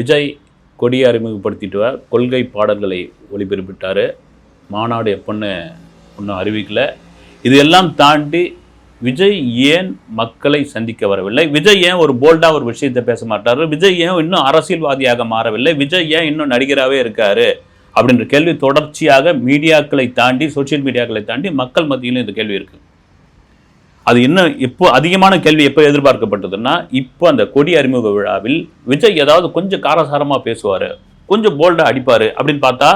விஜய் கொடியை அறிமுகப்படுத்திட்டு கொள்கை பாடல்களை ஒளிபரப்பிட்டார். மாநாடு எப்போன்னு ஒன்றும் அறிவிக்கல. இதையெல்லாம் தாண்டி விஜய் ஏன் மக்களை சந்திக்க வரவில்லை? விஜய் ஏன் ஒரு போல்டாக ஒரு விஷயத்தை பேச மாட்டார்? விஜய் ஏன் இன்னும் அரசியல்வாதியாக மாறவில்லை? விஜய் ஏன் இன்னும் நடிகராகவே இருக்காரு? அப்படின்ற கேள்வி தொடர்ச்சியாக மீடியாக்களை தாண்டி சோஷியல் மீடியாக்களை தாண்டி மக்கள் மத்தியிலும் இந்த கேள்வி இருக்குது அது என்ன இப்போ அதிகமான கேள்வி எப்போ எதிர்பார்க்கப்பட்டதுன்னா இப்போ அந்த கொடி அறிமுக விழாவில் விஜய் ஏதாவது கொஞ்சம் காரசாரமாக பேசுவார் கொஞ்சம் போல்டாக அடிப்பார் அப்படின்னு பார்த்தா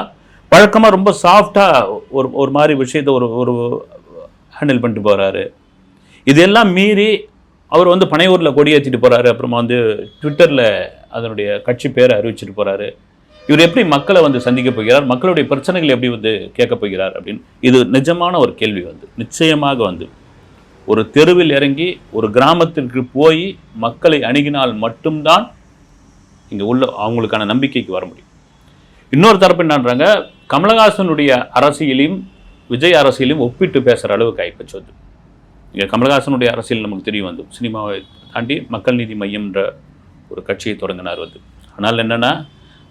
வழக்கமாக ரொம்ப சாஃப்டாக ஒரு ஒரு மாதிரி விஷயத்தை ஒரு ஒரு ஹேண்டில் பண்ணிட்டு போகிறாரு இதெல்லாம் மீறி அவர் வந்து பனையூரில் கொடி ஏற்றிட்டு போகிறாரு அப்புறமா வந்து ட்விட்டரில் அதனுடைய கட்சி பேரை அறிவிச்சிட்டு போகிறாரு இவர் எப்படி மக்களை வந்து சந்திக்க போகிறார் மக்களுடைய பிரச்சனைகள் எப்படி வந்து கேட்க போகிறார் அப்படின்னு இது நிஜமான ஒரு கேள்வி வந்து நிச்சயமாக வந்து. ஒரு தெருவில் இறங்கி ஒரு கிராமத்திற்கு போய் மக்களை அணுகினால் மட்டும்தான் இங்கே உள்ள அவங்களுக்கான நம்பிக்கைக்கு வர முடியும். இன்னொரு தரப்பு என்னன்றாங்க கமலஹாசனுடைய அரசியலையும் விஜய் அரசியலையும் ஒப்பிட்டு பேசுகிற அளவுக்கு ஆகிப்போச்சு வந்து. இங்கே கமலஹாசனுடைய அரசியல் நமக்கு தெரியும் வந்து. சினிமாவை தாண்டி மக்கள் நீதி மையம்ன்ற ஒரு கட்சியை தொடங்கினார் வந்து. ஆனால் என்னென்னா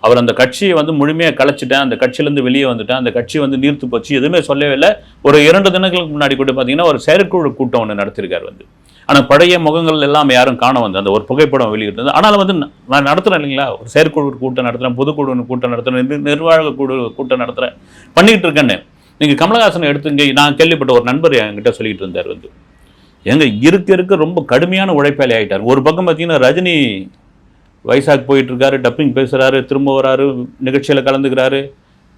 அவர் அந்த கட்சியை வந்து முழுமையாக கலைச்சிட்டேன் அந்த கட்சியிலேருந்து வெளியே வந்துட்டேன் அந்த கட்சி வந்து நீர்த்து போச்சு எதுவுமே சொல்லவே இல்லை. ஒரு இரண்டு தினங்களுக்கு முன்னாடி கூட பார்த்தீங்கன்னா ஒரு செயற்குழு கூட்டம் ஒன்று நடத்திருக்காரு வந்து. ஆனால் பழைய முகங்கள் எல்லாம் யாரும் காண வந்து அந்த ஒரு புகைப்படம் வெளியிட்டது. ஆனாலும் வந்து நான் நடத்துகிறேன் இல்லைங்களா? ஒரு செயற்குழு கூட்டம் நடத்துகிறேன் பொதுக்குழு கூட்டம் நடத்துகிறேன் நிர்வாக குழு கூட்டம் நடத்துகிறேன் பண்ணிக்கிட்டு இருக்கேன்னு. நீங்கள் கமலஹாசனை எடுத்துங்க. நான் கேள்விப்பட்ட ஒரு நண்பர் என்கிட்ட சொல்லிட்டு இருந்தார் வந்து. எங்க இருக்க இருக்க ரொம்ப கடுமையான உழைப்பாளி ஆகிட்டார் ஒரு பக்கம் பார்த்தீங்கன்னா ரஜினி வைசாக் போயிட்டுருக்காரு டப்பிங் பேசுகிறாரு திரும்ப வராரு நிகழ்ச்சியில் கலந்துக்கிறாரு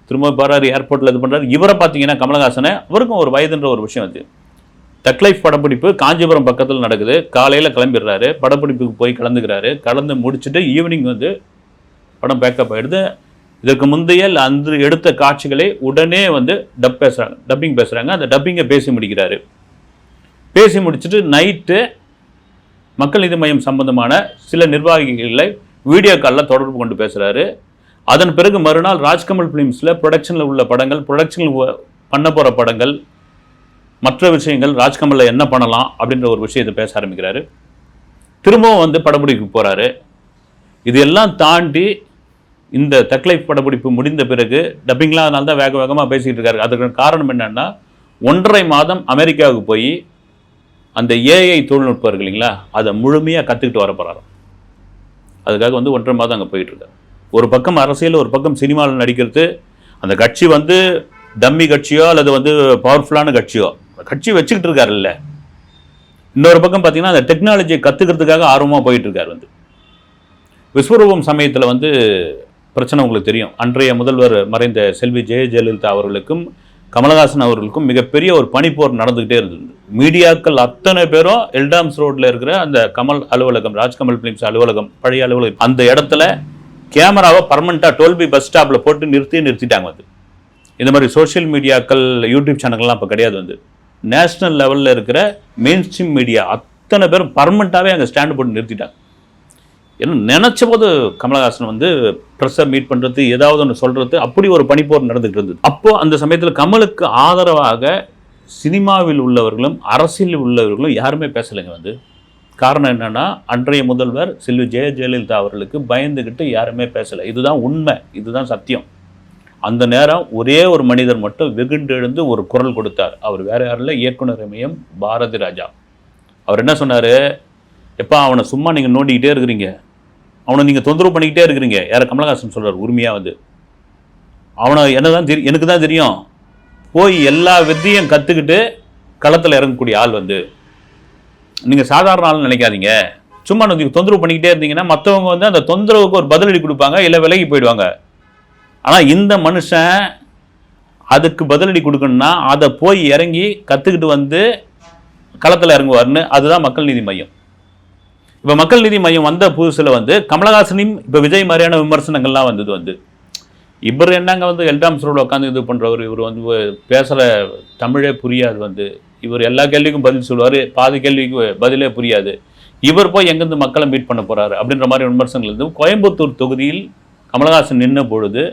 திரும்ப போகிறாரு ஏர்போர்ட்டில் இது பண்ணுறாரு இவரை பார்த்தீங்கன்னா கமலஹாசனை அவருக்கும் ஒரு வயதுன்ற ஒரு விஷயம் அது. தக்லைஃப் படப்பிடிப்பு காஞ்சிபுரம் பக்கத்தில் நடக்குது. காலையில் கிளம்பிடுறாரு படப்பிடிப்புக்கு போய் கலந்துக்கிறாரு. கலந்து முடிச்சுட்டு ஈவினிங் வந்து படம் பேக்கப் ஆகிடுது இதற்கு முந்தைய அந்த எடுத்த காட்சிகளை உடனே வந்து டப் பேசுகிறாங்க டப்பிங் பேசுகிறாங்க அந்த டப்பிங்கை பேசி முடிக்கிறாரு. பேசி முடிச்சுட்டு நைட்டு மக்கள் நீதி மையம் சம்பந்தமான சில நிர்வாகிகளை வீடியோ காலில் தொடர்பு கொண்டு பேசுகிறாரு அதன் பிறகு மறுநாள் ராஜ்கமல் ஃபிலிம்ஸில் ப்ரொடக்ஷனில் உள்ள படங்கள் ப்ரொடக்ஷனில் பண்ண போகிற படங்கள் மற்ற விஷயங்கள் ராஜ்கமலில் என்ன பண்ணலாம் அப்படின்ற ஒரு விஷயத்தை பேச ஆரம்பிக்கிறாரு. திரும்பவும் வந்து படப்பிடிப்பு போகிறாரு இது எல்லாம் தாண்டி இந்த தக்லைஃப் படப்பிடிப்பு முடிந்த பிறகு டப்பிங்லாம் அதனால தான் வேக வேகமாக பேசிக்கிட்டு இருக்காரு. அதுக்கு காரணம் என்னென்னா ஒன்றரை மாதம் அமெரிக்காவுக்கு போய் அந்த ஏஐ தொழில்நுட்பம் இருக்கு இல்லைங்களா? அதை முழுமையாக கற்றுக்கிட்டு வர போகிறாராம் அதுக்காக வந்து ஒன்றரை மாதம் அங்கே போயிட்டுருக்காரு ஒரு பக்கம் அரசியல் ஒரு பக்கம் சினிமாவில் நடிக்கிறது. அந்த கட்சி வந்து டம்மி கட்சியோ அல்லது வந்து பவர்ஃபுல்லான கட்சியோ கட்சி வச்சுக்கிட்டு இருக்காருல்ல. இன்னொரு பக்கம் பார்த்தீங்கன்னா அந்த டெக்னாலஜியை கற்றுக்கிறதுக்காக ஆர்வமாக போயிட்டுருக்காரு வந்து. விஸ்வரூபம் சமயத்தில் வந்து பிரச்சனை உங்களுக்கு தெரியும். அன்றைய முதல்வர் மறைந்த செல்வி ஜெய ஜெயலலிதா அவர்களுக்கும் கமலஹாசன் அவர்களுக்கும் மிகப்பெரிய ஒரு பனிப்போர் நடந்துகிட்டே இருந்தது. மீடியாக்கள் அத்தனை பேரும் எல்டாம்ஸ் ரோட்ல இருக்கிற அந்த கமல் அலுவலகம் ராஜ்கமல் பிலிம்ஸ் அலுவலகம் பழைய அலுவலகம் அந்த இடத்துல கேமராவை பர்மனெண்ட்டாக டோல்பி பஸ் ஸ்டாப்பில் போட்டு நிறுத்தி நிறுத்திட்டாங்க வந்து இந்த மாதிரி சோஷியல் மீடியாக்கள் யூடியூப் சேனல்கள்லாம் இப்போ கிடையாது வந்து. நேஷனல் லெவலில் இருக்கிற மெயின் ஸ்ட்ரீம் மீடியா அத்தனை பேரும் பர்மனெண்ட்டாகவே அங்கே ஸ்டாண்டு போட்டு நிறுத்திட்டாங்க. ஏன்னா நினச்ச போது கமலஹாசன் வந்து ப்ரெஸ்ஸை மீட் பண்ணுறது ஏதாவது ஒன்று சொல்கிறது அப்படி ஒரு பனிப்போர் நடந்துகிட்டு இருந்தது. அப்போது அந்த சமயத்தில் கமலுக்கு ஆதரவாக சினிமாவில் உள்ளவர்களும் அரசியலில் உள்ளவர்களும் யாருமே பேசலைங்க வந்து. காரணம் என்னென்னா அன்றைய முதல்வர் செல்வி ஜெய ஜெயலலிதா அவர்களுக்கு பயந்துக்கிட்டு யாருமே பேசலை. இதுதான் உண்மை. இதுதான் சத்தியம். அந்த நேரம் ஒரே ஒரு மனிதர் மட்டும் வெகுண்டு எழுந்து ஒரு குரல் கொடுத்தார். அவர் வேற யாரில் இயக்குனர் இமயம் பாரதி ராஜா. அவர் என்ன சொன்னார்? எப்பா அவனை சும்மா நீங்கள் நோண்டிக்கிட்டே இருக்கிறீங்க. அவனை நீங்கள் தொந்தரவு பண்ணிக்கிட்டே இருக்கிறீங்க. யாரை கமலஹாசன் சொல்கிறார் உரிமையாக வந்து. அவனை என்ன தான் தெரியும் எனக்கு தான் தெரியும். போய் எல்லா வித்தையும் கற்றுக்கிட்டு களத்தில் இறங்கக்கூடிய ஆள் வந்து. நீங்கள் சாதாரண ஆள் நினைக்காதீங்க. சும்மா நீங்கள் தொந்தரவு பண்ணிக்கிட்டே இருந்தீங்கன்னா மற்றவங்க வந்து அந்த தொந்தரவுக்கு ஒரு பதிலடி கொடுப்பாங்க இல்லை விலகி போயிடுவாங்க. ஆனால் இந்த மனுஷன் அதுக்கு பதிலடி கொடுக்கணும்னா அதை போய் இறங்கி கற்றுக்கிட்டு வந்து களத்தில் இறங்குவார்னு அதுதான் மக்கள் நீதி மையம். இப்போ மக்கள் நீதி மையம் வந்த புதுசில் வந்து கமலஹாசனையும் இப்போ விஜய் மாதிரியான விமர்சனங்கள்லாம் வந்தது வந்து. இவர் என்னங்க வந்து எல்டாம் ரோட உட்காந்து இது பண்ணுறவர் இவர் வந்து பேசுகிற தமிழே புரியாது வந்து. இவர் எல்லா கேள்விக்கும் பதில் சொல்லுவார் பாதி கேள்விக்கு பதிலே புரியாது. இவர் போய் எங்கேருந்து மக்களை மீட் பண்ண போகிறாரு அப்படின்ற மாதிரி விமர்சனங்கள் இருந்து கோயம்புத்தூர் தொகுதியில் கமலஹாசன் நின்ன பொழுது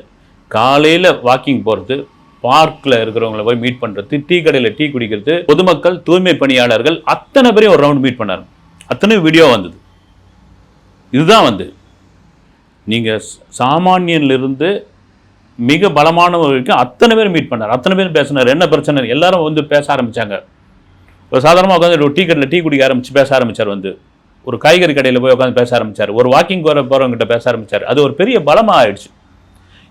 காலையில் வாக்கிங் போகிறது பார்க்கில் இருக்கிறவங்கள போய் மீட் பண்ணுறது டீ கடையில் டீ குடிக்கிறது பொதுமக்கள் தூய்மை பணியாளர்கள் அத்தனை பேரையும் ஒரு ரவுண்ட் மீட் பண்ணார். அத்தனை வீடியோ வந்தது. இதுதான் வந்து. நீங்கள் சாமானியன்லேருந்து மிக பலமானவர் வரைக்கும் அத்தனை பேர் மீட் பண்ணார். அத்தனை பேர் பேசினார். என்ன பிரச்சனை? எல்லாரும் வந்து பேச ஆரம்பித்தாங்க ஒரு சாதாரணமாக உட்காந்து ஒரு டீ கடையில் டீ குடிக்க ஆரம்பித்து பேச ஆரம்பிச்சார் வந்து. ஒரு காய்கறி கடையில் போய் உட்காந்து பேச ஆரம்பிச்சார். ஒரு வாக்கிங் போகிற போகிறவங்ககிட்ட பேச ஆரம்பிச்சார். அது ஒரு பெரிய பலமாக ஆயிடுச்சு.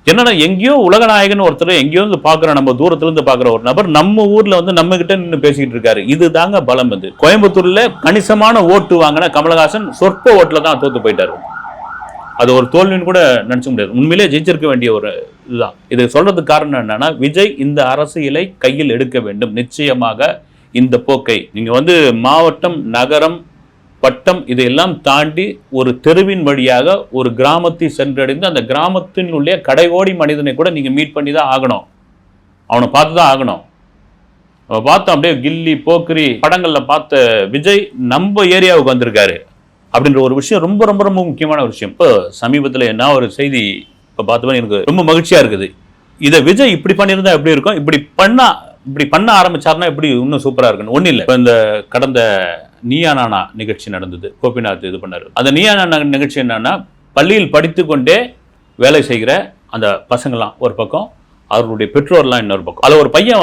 என்னன்னா எங்கேயோ உலகநாயகன் ஒருத்தர் எங்கேயோ இருந்து பார்க்குற நம்ம தூரத்துலேருந்து பார்க்குற ஒரு நபர் நம்ம ஊரில் வந்து நம்ம கிட்ட நின்று பேசிக்கிட்டு இருக்காரு. இது தாங்க பலம் இது. கோயம்புத்தூரில் கணிசமான ஓட்டு வாங்கின கமலஹாசன் சொற்ப ஓட்டில் தான் தோத்து போயிட்டாரு. அது ஒரு தோல்வின்னு கூட நினச்ச முடியாது. உண்மையிலே ஜெயிச்சிருக்க வேண்டிய ஒரு இதுதான். இது சொல்கிறதுக்கு காரணம் என்னன்னா விஜய் இந்த அரசியலை கையில் எடுக்க வேண்டும். நிச்சயமாக இந்த போக்கை. நீங்கள் வந்து மாவட்டம் நகரம் பட்டம் இதையெல்லாம் தாண்டி ஒரு தெருவின் வழியாக ஒரு கிராமத்தை சென்றடைந்து அந்த கிராமத்தினுடைய கடைகோடி மனிதனை கூட நீங்கள் மீட் பண்ணி தான் ஆகணும். அவனை பார்த்து தான் ஆகணும். அவன் பார்த்தோம் அப்படியே கில்லி போக்கரி படங்களில் பார்த்த விஜய் நம்ம ஏரியாவுக்கு வந்திருக்காரு அப்படின்ற ஒரு விஷயம் ரொம்ப ரொம்ப ரொம்ப முக்கியமான ஒரு விஷயம். இப்போ சமீபத்தில் என்ன ஒரு செய்தி இப்போ பார்த்தோம்னா எனக்கு ரொம்ப மகிழ்ச்சியாக இருக்குது. இதை விஜய் இப்படி பண்ணியிருந்தா எப்படி இருக்கும்? இப்படி பண்ணால் இப்படி பண்ண ஆரம்பிச்சாருன்னா எப்படி இன்னும் சூப்பராக இருக்குன்னு ஒன்றும் இல்லை. இப்போ இந்த கடந்த நீயா நானா நிகழ்ச்சி நடந்தது. கோபிநாத் இது பண்ணாரு. அந்த நீயா நிகழ்ச்சி என்னன்னா பள்ளியில் படித்து கொண்டே வேலை செய்கிற அந்த பசங்களாம் ஒரு பக்கம் அவர்களுடைய பெற்றோர்லாம் இன்னொரு பக்கம். அதில் ஒரு பையன்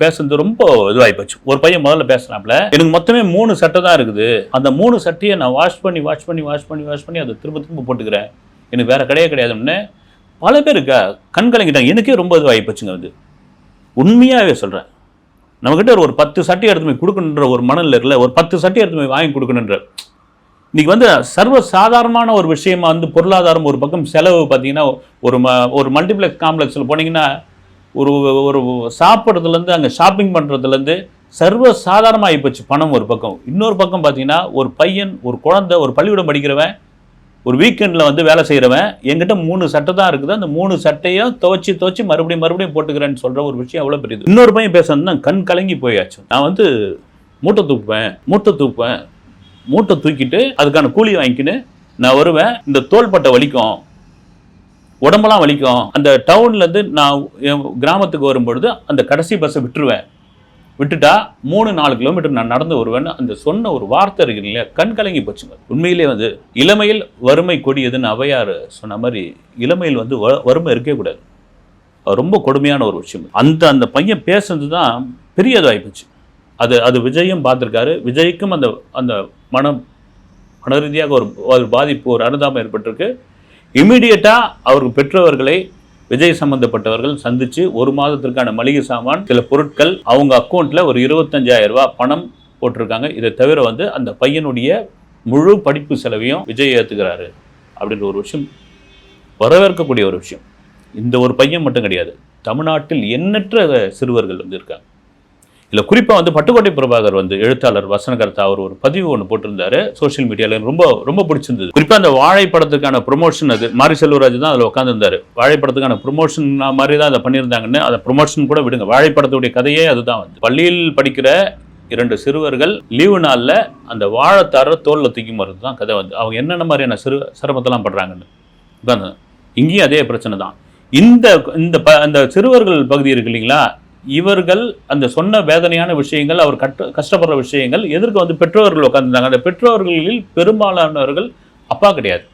பேசுறது ரொம்ப இதுவாகி போச்சு. ஒரு பையன் முதல்ல பேசுனாப்புல எனக்கு மொத்தமே மூணு சட்டை தான் இருக்குது. அந்த மூணு சட்டையை நான் வாஷ் பண்ணி வாஷ் பண்ணி வாஷ் பண்ணி வாஷ் பண்ணி அதை திரும்ப திரும்ப போட்டுக்கிறேன். எனக்கு வேற கிடையாது கிடையாதுன்னு பல பேருக்கு இருக்கா கண் கலங்கிட்டாங்க எனக்கே ரொம்ப இதுவாகி போச்சுங்க அது. உண்மையாகவே சொல்கிறேன் நம்மக்கிட்ட ஒரு பத்து சட்டை எடுத்து போய் கொடுக்கணுன்ற ஒரு மனநிலை இருக்குல்ல ஒரு பத்து சட்டை எடுத்து போய் வாங்கி கொடுக்கணுன்ற. இன்றைக்கி வந்து சர்வ சாதாரணமான ஒரு விஷயமா வந்து பொருளாதாரம் ஒரு பக்கம் செலவு பார்த்தீங்கன்னா ஒரு ம ஒரு மல்டிப்ளெக்ஸ் காம்ப்ளெக்ஸில் போனீங்கன்னா ஒரு ஒரு சாப்பிட்றதுலேருந்து அங்கே ஷாப்பிங் பண்ணுறதுலேருந்து சர்வ சாதாரணமாக போச்சு பணம் ஒரு பக்கம். இன்னொரு பக்கம் பார்த்தீங்கன்னா ஒரு பையன் ஒரு குழந்தை ஒரு பள்ளிக்கூடம் படிக்கிறவன் ஒரு வீக்கெண்டில் வந்து வேலை செய்கிறவன் என்கிட்ட மூணு சட்டை தான் இருக்குது. அந்த மூணு சட்டையும் துவச்சி துவச்சி மறுபடியும் மறுபடியும் போட்டுக்கிறேன்னு சொல்கிற ஒரு விஷயம் அவ்வளோ பெரியது? இன்னொரு பையன் பேசுறதுனா கண் கலங்கி போயாச்சு. நான் வந்து மூட்டை தூக்குவேன் மூட்டை தூக்குவேன். மூட்டை தூக்கிட்டு அதுக்கான கூலி வாங்கிக்கின்னு நான் வருவேன். இந்த தோள்பட்டை வலிக்கும். உடம்பெல்லாம் வலிக்கும். அந்த டவுன்லேருந்து நான் என் கிராமத்துக்கு வரும்பொழுது அந்த கடைசி பஸ்ஸை விட்டுருவேன். விட்டுட்டா மூணு நாலு கிலோமீட்டர் நான் நடந்து வருவேன்னு அந்த சொன்ன ஒரு வார்த்தை இருக்கு இல்லையா? கண் கலங்கி போச்சுங்க உண்மையிலே வந்து இளமையில் வறுமை கொடியதுன்னு அவையார் சொன்ன மாதிரி இளமையில் வந்து வ- வறுமை இருக்கவே கூடாது. ரொம்ப கொடுமையான ஒரு விஷயம். அந்த அந்த பையன் பேசுனது தான் பெரிய போச்சு. அது அது விஜயும் பார்த்துருக்காரு. விஜய்க்கும் அந்த அந்த மனம் மன ரீதியாக ஒரு ஒரு பாதிப்பு ஒரு அனுதாபம் ஏற்பட்டிருக்கு. இமீடியட்டாக அவருக்கு பெற்றவர்களை விஜய் சம்பந்தப்பட்டவர்கள் சந்திச்சு ஒரு மாதத்திற்கான மளிகை சாமான் சில பொருட்கள் அவங்க அக்கௌண்ட்ல ஒரு 25000 ரூபாய் பணம் போட்டிருக்காங்க. இதை தவிர வந்து அந்த பையனுடைய முழு படிப்பு செலவையும் விஜய் ஏற்றுக்கிறாரு அப்படின்ற ஒரு விஷயம் வரவேற்கக்கூடிய ஒரு விஷயம். இந்த ஒரு பையன் மட்டும் கிடையாது தமிழ்நாட்டில் எண்ணற்ற சிறுவர்கள் வந்து இருக்காங்க. இல்லை குறிப்பாக வந்து பட்டுக்கோட்டை பிரபாகர் வந்து எழுத்தாளர் வசனகர்த்தா அவர் ஒரு பதிவு ஒன்று போட்டிருந்தாரு. சோஷியல் மீடியாவில் ரொம்ப ரொம்ப பிடிச்சிருந்தது. குறிப்பாக அந்த வாழை படத்துக்கான ப்ரொமோஷன் அது. மாரி செல்வராஜ் தான் அதில் உட்காந்துருந்தாரு வாழை படத்துக்கான ப்ரொமோஷன் மாதிரி தான் அதை பண்ணியிருந்தாங்கன்னு அதை ப்ரொமோஷன் கூட விடுங்க. வாழை படத்துடைய கதையே அதுதான் வந்து. பள்ளியில் படிக்கிற இரண்டு சிறுவர்கள் லீவு நாளில் அந்த வாழைத்தார தோலில் தூக்கி மருந்து தான் கதை வந்து. அவங்க என்னென்ன மாதிரியான சிறு சிரமத்தெல்லாம் படுறாங்கன்னு. உட்காந்து இங்கேயும் அதே பிரச்சனை தான். இந்த இந்த ப அந்த சிறுவர்கள் பகுதி இருக்கு இல்லைங்களா? இவர்கள் அந்த சொன்ன வேதனையான விஷயங்கள் அவர் கட்ட கஷ்டப்படுற விஷயங்கள் எதற்கு வந்து பெற்றோர்கள் உட்காந்துருந்தாங்க அந்த பெற்றோர்களில் பெரும்பாலானவர்கள் அப்பா கிடையாது.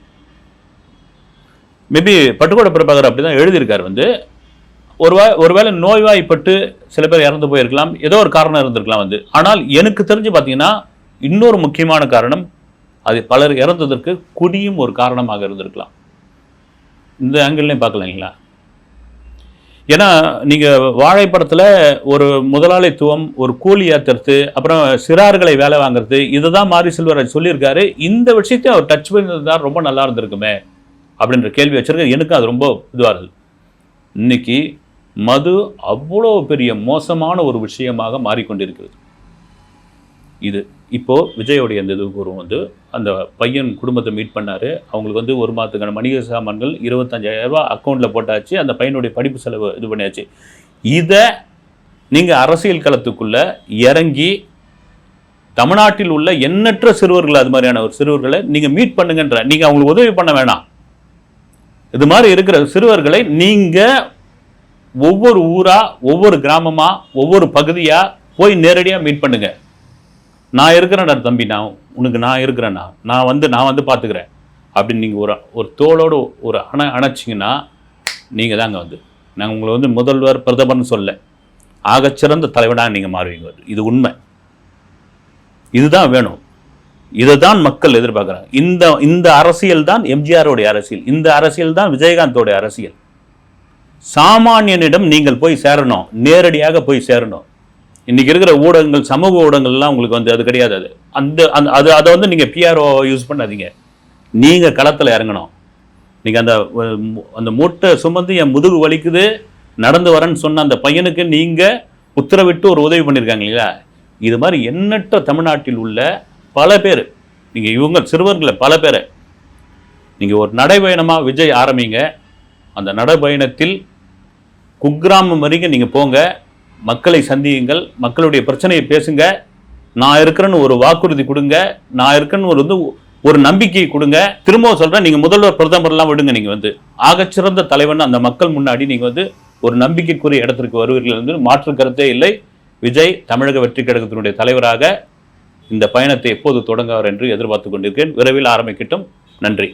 மேபி பட்டுக்கோட பிரபாகர் அப்படிதான் எழுதியிருக்கார் வந்து. ஒரு வா ஒருவேளை நோய்வாய்ப்பட்டு சில பேர் இறந்து போயிருக்கலாம். ஏதோ ஒரு காரணம் இருந்திருக்கலாம் வந்து. ஆனால் எனக்கு தெரிஞ்சு பார்த்தீங்கன்னா இன்னொரு முக்கியமான காரணம் அது பலர் இறந்ததற்கு குடியும் ஒரு காரணமாக இருந்திருக்கலாம். இந்த ஆங்கிள்லையும் பார்க்கலாம் இல்லைங்களா? ஏன்னா நீங்கள் வாழைப்படத்தில் ஒரு முதலாளித்துவம் ஒரு கூலி ஏற்றுறது அப்புறம் சிறார்களை வேலை வாங்குறது இதுதான் மாரி செல்வராஜ் சொல்லியிருக்காரு. இந்த விஷயத்தையும் அவர் டச் பண்ணியிருந்தா ரொம்ப நல்லா இருந்திருக்குமே அப்படின்ற கேள்வி வச்சிருக்க எனக்கும் அது ரொம்ப இதுவாக இருக்குது இன்னைக்கு மது அவ்வளோ பெரிய மோசமான ஒரு விஷயமாக மாறிக்கொண்டிருக்கிறது. இது இப்போது விஜயோடைய அந்த இதுக்கு வந்து அந்த பையன் குடும்பத்தை மீட் பண்ணார். அவங்களுக்கு வந்து ஒரு மாதத்துக்கான மணிக சாமான்கள் இருபத்தஞ்சாயிரரூபா அக்கௌண்ட்டில் போட்டாச்சு. அந்த பையனுடைய படிப்பு செலவு இது பண்ணியாச்சு. இதை நீங்கள் அரசியல் களத்துக்குள்ளே இறங்கி தமிழ்நாட்டில் உள்ள எண்ணற்ற சிறுவர்கள் அது மாதிரியான ஒரு சிறுவர்களை நீங்கள் மீட் பண்ணுங்கன்ற நீங்கள் அவங்களுக்கு உதவி பண்ண வேணாம். இது மாதிரி இருக்கிற சிறுவர்களை நீங்கள் ஒவ்வொரு ஊராக ஒவ்வொரு கிராமமாக ஒவ்வொரு பகுதியாக போய் நேரடியாக மீட் பண்ணுங்கள் நான் இருக்கிறேன்டா தம்பி நான் உனக்கு நான் இருக்கிறேண்ணா நான் வந்து நான் வந்து பார்த்துக்கிறேன். அப்படின்னு நீங்கள் ஒரு ஒரு தோளோடு ஒரு அணை அணைச்சிங்கன்னா நீங்கள் தாங்க வந்து. நாங்கள் உங்களை வந்து முதல்வர் பிரதமர்னு சொல்ல ஆகச்சிறந்த தலைவனாக நீங்கள் மாறுவீங்க வந்து. இது உண்மை. இதுதான் வேணும். இதை தான் மக்கள் எதிர்பார்க்குறாங்க. இந்த இந்த அரசியல் தான் எம்ஜிஆரோடைய அரசியல். இந்த அரசியல் தான் விஜயகாந்தோடைய அரசியல். சாமானியனிடம் நீங்கள் போய் சேரணும். நேரடியாக போய் சேரணும். இன்றைக்கி இருக்கிற ஊடகங்கள் சமூக ஊடகங்கள்லாம் உங்களுக்கு வந்து அது கிடையாது அது. அந்த அந்த அது அதை வந்து நீங்கள் பிஆர்ஓ யூஸ் பண்ணாதீங்க. நீங்கள் களத்தில் இறங்கணும். நீங்கள் அந்த அந்த மூட்டை சுமந்து என் முதுகு வலிக்குது நடந்து வரேன்னு சொன்ன அந்த பையனுக்கு நீங்கள் உத்தரவிட்டு ஒரு உதவி பண்ணியிருக்காங்க இல்லையா? இது மாதிரி எண்ணற்ற தமிழ்நாட்டில் உள்ள பல பேர் நீங்கள் இவங்க சிறுவர்களை பல பேர் நீங்கள் ஒரு நடைபயணமாக விஜய் ஆரம்பிங்க. அந்த நடைபயணத்தில் குக்கிராமம் வரைக்கும் நீங்கள் போங்க. மக்களை சந்தியுங்கள் மக்களுடைய பிரச்சனையை பேசுங்க நான் இருக்கிறேன்னு ஒரு வாக்குறுதி கொடுங்க நான் இருக்கேன்னு ஒரு வந்து ஒரு நம்பிக்கையை கொடுங்க. திரும்பவும் சொல்கிறேன் நீங்கள் முதல்வர் பிரதமர்லாம் விடுங்க நீங்கள் வந்து. ஆகச்சிறந்த தலைவன் அந்த மக்கள் முன்னாடி நீங்கள் வந்து ஒரு நம்பிக்கைக்குரிய இடத்திற்கு வருவீர்கள் என்று மாற்று கருத்தே இல்லை. விஜய் தமிழக வெற்றி கழகத்தினுடைய தலைவராக இந்த பயணத்தை எப்போது தொடங்குவார் என்று எதிர்பார்த்து கொண்டிருக்கிறேன். விரைவில் ஆரம்பிக்கட்டும். நன்றி.